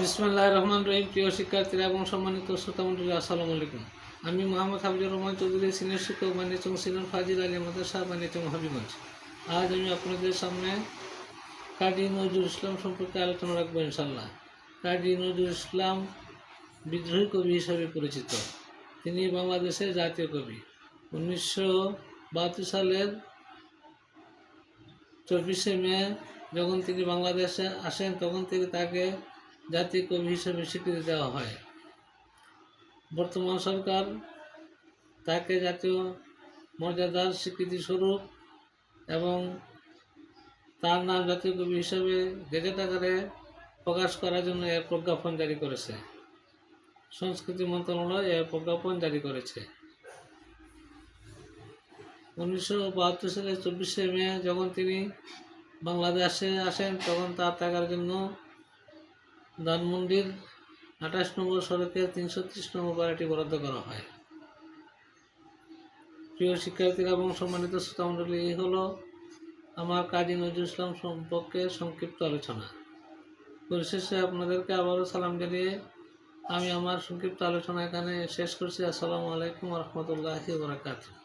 বিসমুল্লাহ রহমান রহিম। প্রিয় শিক্ষার্থীরা এবং সম্মানিত শ্রোতামণ্ডলী আসসালামু আলাইকুম। আমি মোহাম্মদ হাবিজুর রহমান চৌধুরী, সিনিয়র শিক্ষক বানিয়েচং সিনিয়র ফাজিল আলী মাদ্রাসা বানিয়েচং হবিগঞ্জ। আজ আমি আপনাদের সামনে কাজী নজরুল ইসলাম সম্পর্কে আলোচনা রাখব ইনশাল্লাহ কাজী নজরুল ইসলাম বিদ্রোহী কবি হিসাবে পরিচিত। তিনি বাংলাদেশের জাতীয় কবি। উনিশশো বাহাত্তর সালের চব্বিশে মে যখন তিনি বাংলাদেশে আসেন, তখন থেকে তাকে জাতীয় কবি হিসেবে স্বীকৃতি দেওয়া হয়। বর্তমান সরকার তাকে জাতীয় মর্যাদার স্বীকৃতি স্বরূপ এবং তার নাম জাতীয় কবি হিসেবে গেজেট আকারে প্রকাশ করার জন্য এর প্রজ্ঞাপন জারি করেছে। সংস্কৃতি মন্ত্রণালয় এর প্রজ্ঞাপন জারি করেছে। উনিশশো বাহাত্তর সালের চব্বিশে মে যখন তিনি বাংলাদেশে আসেন, তখন তার থাকার জন্য ধানমন্ডির আঠাশ নম্বর সড়কের তিনশো ত্রিশ নম্বর বাড়িটি বরাদ্দ করা হয়। প্রিয় শিক্ষার্থীরা এবং সম্মানিত শ্রোতামণ্ডলী, এই হলো আমার কাজী নজরুল ইসলাম সম্পর্কে সংক্ষিপ্ত আলোচনা। পরিশেষে আপনাদেরকে আবারও সালাম জানিয়ে আমি আমার সংক্ষিপ্ত আলোচনা এখানে শেষ করছি। আসসালামু আলাইকুম রহমতুল্লাহি বরাকাতুহ।